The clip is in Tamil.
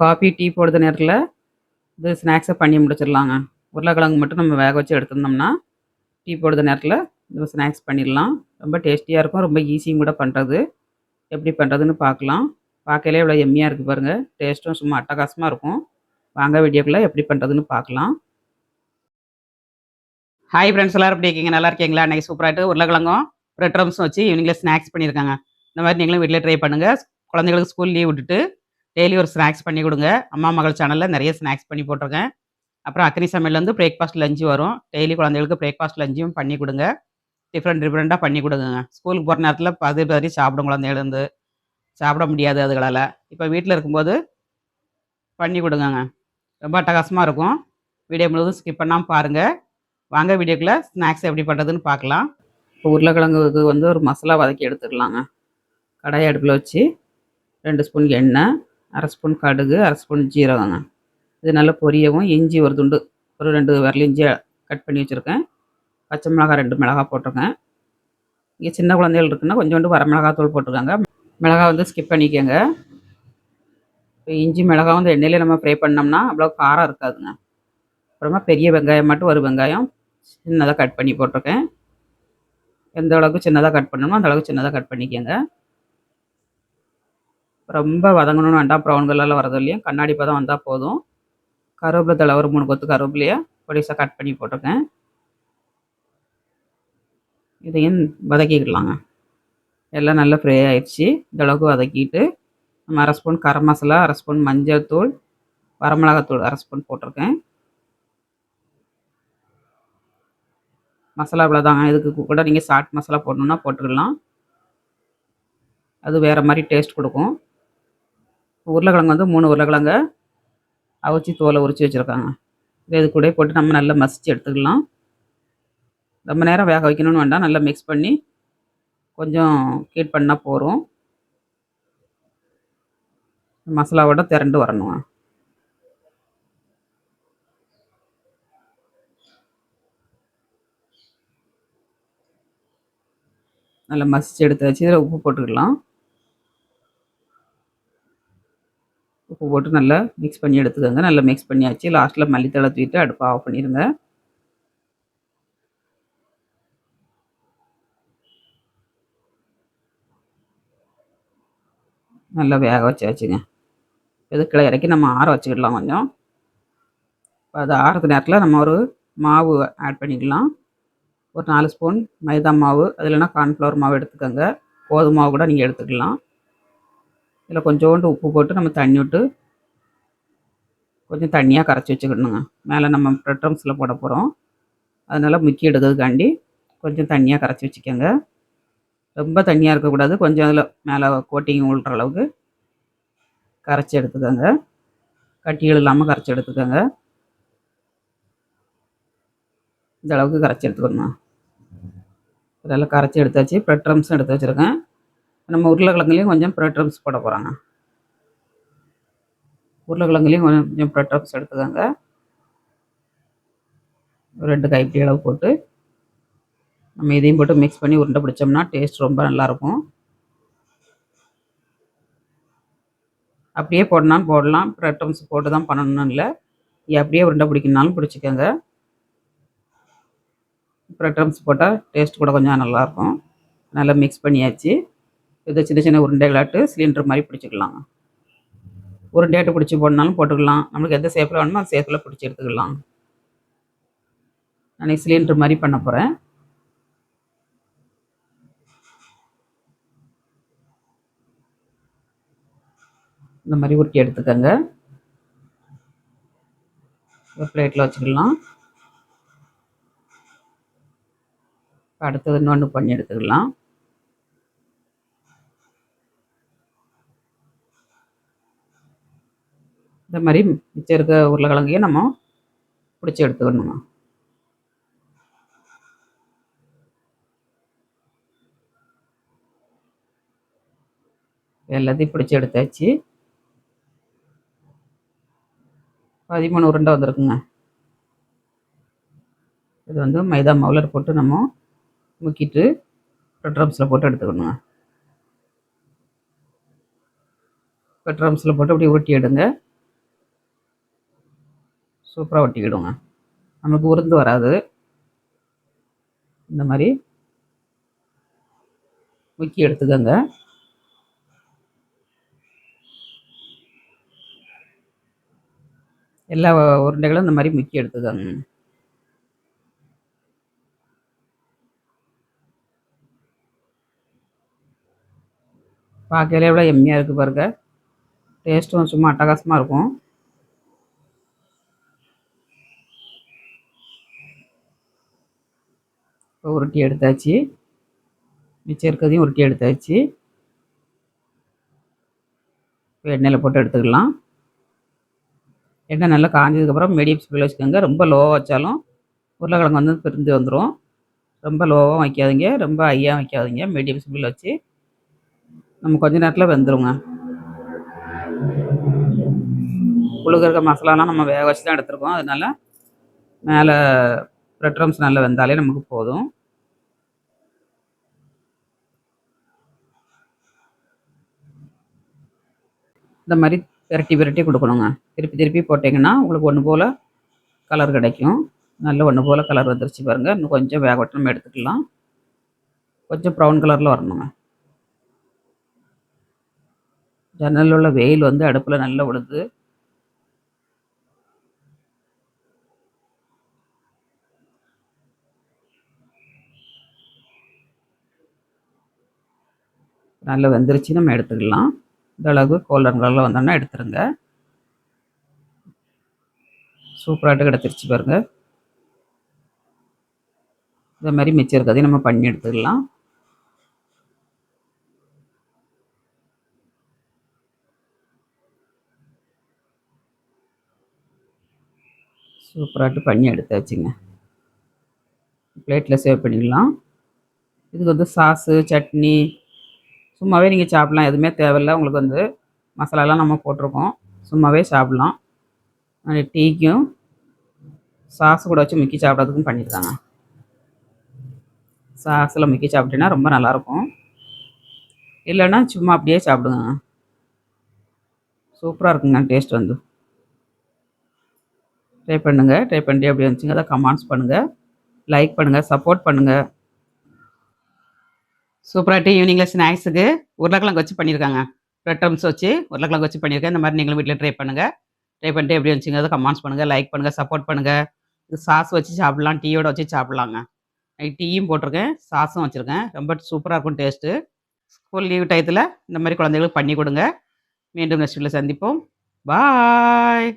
காஃபி டீ போடுற நேரத்தில் இது ஸ்நாக்ஸை பண்ணி முடிச்சிடலாங்க. உருளைக்கிழங்கு மட்டும் நம்ம வேக வச்சு எடுத்துருந்தோம்னா டீ போடுற நேரத்தில் நம்ம ஸ்நாக்ஸ் பண்ணிடலாம். ரொம்ப டேஸ்டியாக இருக்கும் ரொம்ப ஈஸியும் கூட பண்ணுறது எப்படி பண்ணுறதுன்னு பார்க்கலாம். பார்க்கலே இவ்வளோ எம்மியாக இருக்குது பாருங்கள் டேஸ்ட்டும் சும்மா அட்டகாசமாக இருக்கும். வாங்க வீடியோக்குள்ளே எப்படி பண்ணுறதுன்னு பார்க்கலாம். ஹாய் ஃப்ரெண்ட்ஸ் எல்லோரும் எப்படி இருக்கீங்க? நல்லா இருக்கீங்களா? அன்றைக்கி சூப்பராகிட்டு உருளைக்கிழங்கும் பிரெட் ரம்ஸும் வச்சு ஈவினிங்கில் ஸ்நாக்ஸ் பண்ணியிருக்காங்க. இந்த மாதிரி நீங்களும் வீட்டில் ட்ரை பண்ணுங்கள் குழந்தைங்களுக்கு ஸ்கூல் லீவ் விட்டுட்டு டெய்லி ஒரு ஸ்நாக்ஸ் பண்ணி கொடுங்க. அம்மா மகள் சேனலில் நிறைய ஸ்நாக்ஸ் பண்ணி போட்டிருக்கேன். அப்புறம் அக்னி சமையல்லேருந்து பிரேக்ஃபாஸ்ட் லஞ்சு வரும். டெய்லி குழந்தைகளுக்கு பிரேக்ஃபாஸ்ட் லஞ்சும் பண்ணி கொடுங்க. டிஃப்ரெண்ட் டிஃப்ரெண்ட்டாக பண்ணி கொடுங்க. ஸ்கூலுக்கு போகிற நேரத்தில் பதி பதி சாப்பிடும் குழந்தைகளேருந்து சாப்பிட முடியாது அதுகளால். இப்போ வீட்டில் இருக்கும்போது பண்ணி கொடுங்கங்க. ரொம்ப அட்டகாசமாக இருக்கும். வீடியோ முழுவதும் ஸ்கிப் பண்ணாமல் பாருங்கள் வாங்க வீடியோக்குள்ளே ஸ்நாக்ஸ் எப்படி பண்ணுறதுன்னு பார்க்கலாம். இப்போ உருளைக்கிழங்குக்கு வந்து ஒரு மசாலா வதக்கி எடுத்துக்கலாங்க. கடாய் அடுப்பில் வச்சு ரெண்டு ஸ்பூன் எண்ணெய் அரை ஸ்பூன் கடுகு அரை ஸ்பூன் ஜீரகங்க. இது நல்லா பொரியவும் இஞ்சி ஒரு துண்டு ஒரு ரெண்டு விரல் இஞ்சியை கட் பண்ணி வச்சுருக்கேன். பச்சை மிளகாய் ரெண்டு மிளகா போட்டிருக்கேன். இங்கே சின்ன குழந்தைகள் இருக்குன்னா கொஞ்சோண்டு வர மிளகாய் தூள் போட்டிருக்காங்க. மிளகா வந்து ஸ்கிப் பண்ணிக்கோங்க. இப்போ இஞ்சி மிளகா வந்து எண்ணெயில் நம்ம ஃப்ரை பண்ணோம்னா அவ்வளோ காரம் இருக்காதுங்க. அப்புறமா பெரிய வெங்காயம் மட்டும் ஒரு வெங்காயம் சின்னதாக கட் பண்ணி போட்டிருக்கேன். எந்த அளவுக்கு சின்னதாக கட் பண்ணணுமோ அந்த அளவுக்கு சின்னதாக கட் பண்ணிக்கோங்க. ரொம்ப வதங்கணும்னு வேண்டாம். ப்ரௌன் கலரில் வரது இல்லையா? கண்ணாடி பதம் வந்தால் போதும். கருவேப்பிலை தலை ஒரு மூணு கொத்து கருவேப்பிலையை பொடிசாக கட் பண்ணி போட்டிருக்கேன். இதையும் வதக்கிக்கலாங்க. எல்லாம் நல்லா ஃப்ரை ஆயிடுச்சு. இந்தளவுக்கு வதக்கிட்டு நம்ம அரை ஸ்பூன் கரம் மசாலா அரை ஸ்பூன் மஞ்சள் தூள் வரமிளகாத்தூள் அரை ஸ்பூன் போட்டிருக்கேன். மசாலா இவ்வளோதாங்க இதுக்கு கூட நீங்கள் சாட் மசாலா போடணுன்னா போட்டுக்கலாம். அது வேறு மாதிரி டேஸ்ட் கொடுக்கும். உருளைக்கிழங்கு வந்து மூணு உருளைக்கிழங்க அவிச்சி தோலை உரித்து வச்சுருக்காங்க. இது கூட போட்டு நம்ம நல்லா மசித்து எடுத்துக்கலாம். ரொம்ப நேரம் வேக வைக்கணும்னு வேண்டாம். நல்லா மிக்ஸ் பண்ணி கொஞ்சம் கீட் பண்ணால் போகிறோம் மசாலாவோட திரண்டு வரணும். நல்லா மசிச்சு எடுத்து வச்சு இதில் உப்பு போட்டுக்கலாம். உப்பு போட்டு நல்லா மிக்ஸ் பண்ணி எடுத்துக்கோங்க. நல்லா மிக்ஸ் பண்ணியாச்சு. லாஸ்ட்டில் மல்லித்தலை தூக்கிட்டு அடுப்பை ஆஃப் பண்ணிடுங்க நல்லா வேக வச்சாச்சுங்க. இது கிளை இறக்கி நம்ம ஆற வச்சுக்கிடலாம் கொஞ்சம். அது ஆறுறது நேரத்தில் நம்ம ஒரு மாவு ஆட் பண்ணிக்கலாம். ஒரு நாலு ஸ்பூன் மைதா மாவு. அது இல்லைன்னா கார்ன்ஃப்ளவர் மாவு எடுத்துக்கோங்க. கோதுமை மாவு கூட நீங்கள் எடுத்துக்கலாம். இதில் கொஞ்சோண்டு உப்பு போட்டு நம்ம தண்ணி விட்டு கொஞ்சம் தண்ணியாக கரைச்சி வச்சுக்கணுங்க. மேலே நம்ம ப்ரெட் ட்ரம்ஸில் போட போகிறோம். அதனால் முக்கி எடுக்கிறதுக்காண்டி கொஞ்சம் தண்ணியாக கரைச்சி வச்சுக்கோங்க. ரொம்ப தண்ணியாக இருக்கக்கூடாது. கொஞ்சம் அதில் மேலே கோட்டிங் உள்ற அளவுக்கு கரைச்சி எடுத்துக்கோங்க. கட்டிகள் இல்லாமல் கரைச்சி எடுத்துக்கோங்க. இந்த அளவுக்கு கரைச்சி எடுத்துக்கணும் இதெல்லாம் கரைச்சி எடுத்தாச்சு. ப்ரெட் ட்ரம்ஸும் எடுத்து வச்சுருக்கேன். நம்ம உருளைக்கிழங்குலையும் கொஞ்சம் ப்ரெட்ரம்ஸ் போட போகிறாங்க உருளைக்கிழங்குலேயும் கொஞ்சம் ப்ரெட் ட்ரம்ஸ் எடுத்துக்கோங்க. ரெண்டு கைப்பிடி அளவு போட்டு நம்ம இதையும் போட்டு மிக்ஸ் பண்ணி உருண்டை பிடிச்சோம்னா டேஸ்ட் ரொம்ப நல்லாயிருக்கும் அப்படியே போடனாலும் போடலாம். ப்ரெட் ட்ரம்ஸ் போட்டு தான் பண்ணணும்னு இல்லை. அப்படியே உருண்டை பிடிக்கணுனாலும் பிடிச்சிக்கோங்க. ப்ரெட் க்ரம்ஸ் போட்டால் டேஸ்ட் கூட கொஞ்சம் நல்லாயிருக்கும் நல்லா மிக்ஸ் பண்ணியாச்சு. இது சின்ன சின்ன உருண்டைகளாட்டு சிலிண்டர் மாதிரி பிடிச்சிக்கலாம். உருண்டையாட்டு பிடிச்சி போடனாலும் போட்டுக்கலாம். நம்மளுக்கு எந்த சேஃபில் வேணுமோ அந்த சேஃபில் பிடிச்சி எடுத்துக்கலாம். நான் சிலிண்டர் மாதிரி பண்ண போகிறேன் இந்த மாதிரி உருட்டி எடுத்துக்கோங்க. ஒரு பிளேட்டில் வச்சுக்கலாம். அடுத்தது இன்னொன்று பண்ணி எடுத்துக்கலாம். இந்த மாதிரி மிச்சம் இருக்க உருளைக்கிழங்கையும் நம்ம பிடிச்சி எடுத்துக்கணுங்க எல்லாத்தையும் பிடிச்சி எடுத்தாச்சு. பதிமூணு உருண்டை வந்திருக்குங்க. இது வந்து மைதா மாவில் போட்டு நம்ம முக்கிட்டு ட்ரம்ஸில் போட்டு எடுத்துக்கணுங்க. இப்போ ட்ரம்ஸில் போட்டு அப்படியே ஊட்டி எடுங்க. சூப்பராக ஒட்டிக்கிடுங்க. நமக்கு உருந்து வராது. இந்த மாதிரி முக்கி எடுத்துக்கோங்க. எல்லா உருண்டைகளும் இந்த மாதிரி முக்கி எடுத்துக்கோங்க. பார்க்கல எவ்வளோ எம்மியாக இருக்குது பாருங்க. டேஸ்ட்டும் சும்மா அட்டகாசமாக இருக்கும். இப்போ உருட்டி எடுத்தாச்சு. மிச்சம் இருக்கிறதையும் உருட்டி எடுத்தாச்சு. இப்போ எண்ணெயில் போட்டு எடுத்துக்கலாம். எண்ணெய் நல்லா காஞ்சதுக்கப்புறம் மீடியம் ஸ்பீடில் வச்சுக்கோங்க. ரொம்ப லோவாக வச்சாலும் உருளைக்கிழங்கு வந்து பிரிந்து வந்துடும் ரொம்ப லோவாகவும் வைக்காதீங்க. ரொம்ப ஹையாக வைக்காதீங்க. மீடியம் ஸ்பீடில் வச்சு நம்ம கொஞ்ச நேரத்தில் வெந்துடுங்க புழுக இருக்க மசாலாலாம் நம்ம வேக வச்சு தான் எடுத்துருக்கோம். அதனால மேலே ப்ரெட்ரம்ஸ் நல்லா வந்தாலே நமக்கு போதும். இந்த மாதிரி விரட்டி விரட்டி கொடுக்கணுங்க. திருப்பி திருப்பி போட்டிங்கன்னா உங்களுக்கு ஒன்று போல் கலர் கிடைக்கும். நல்ல ஒன்று போல் கலர் வந்துருச்சு பாருங்கள் இன்னும் கொஞ்சம் வேக விட்டு நம்ம எடுத்துக்கலாம். கொஞ்சம் ப்ரௌன் கலரில் வரணுங்க. ஜன்னலில் உள்ள வெயில் வந்து அடுப்பில் நல்லா விழுது நல்லா வெந்துருச்சு நம்ம எடுத்துக்கலாம். இந்த அளவுக்கு கோல்டன் கலரில் வந்தோன்னா எடுத்துருங்க. சூப்பராகிட்டு கிடச்சிருச்சு பாருங்க. இந்த மாதிரி மிச்சம் இருக்கிறதையும் நம்ம பண்ணி எடுத்துக்கலாம். சூப்பராகிட்டு பண்ணி எடுத்தாச்சுங்க. பிளேட்டில் சேவ் பண்ணிக்கலாம் இதுக்கு வந்து சாஸு சட்னி சும்மாவே நீங்கள் சாப்பிட்லாம். எதுவுமே தேவையில்ல. உங்களுக்கு வந்து மசாலாலாம் நம்ம போட்டிருக்கோம். சும்மாவே சாப்பிட்லாம். டீக்கும் சாஸ் கூட வச்சு முக்கி சாப்பிட்றதுக்கும் பண்ணியிருக்காங்க. சாஸில் முக்கி சாப்பிட்டீங்கன்னா ரொம்ப நல்லாயிருக்கும். இல்லைன்னா சும்மா அப்படியே சாப்பிடுங்க. சூப்பராக இருக்குங்க டேஸ்ட் வந்து. ட்ரை பண்ணுங்கள் ட்ரை பண்ணிட்டு அப்படியே வந்துச்சுங்க. அதை கமெண்ட்ஸ் பண்ணுங்கள் லைக் பண்ணுங்கள் சப்போர்ட் பண்ணுங்கள் சூப்பராக டீ ஈவினிங்கில் ஸ்நாக்ஸுக்கு உருளைக்கிழங்கு வச்சு பண்ணியிருக்காங்க ரெட் க்ரம்ஸ் வச்சு உருளைக்கிழங்கு வச்சு பண்ணியிருக்கேன் இந்த மாதிரி நீங்களும் வீட்டில் ட்ரை பண்ணுங்கள் ட்ரை பண்ணிட்டு எப்படி வந்துச்சுங்க கமெண்ட்ஸ் பண்ணுங்கள் லைக் பண்ணுங்கள் சப்போர்ட் பண்ணுங்கள் இது சாஸ் வச்சு சாப்பிட்லாம் டீயோட வச்சு சாப்பிட்லாங்க. டீயும் போட்டிருக்கேன் சாஸும் வச்சுருக்கேன். ரொம்ப சூப்பராக இருக்கும் டேஸ்ட்டு ஸ்கூல் லீவ் டயத்தில் இந்த மாதிரி குழந்தைகளுக்கு பண்ணி கொடுங்க. மீண்டும் நெக்ஸ்ட் சந்திப்போம். பாய்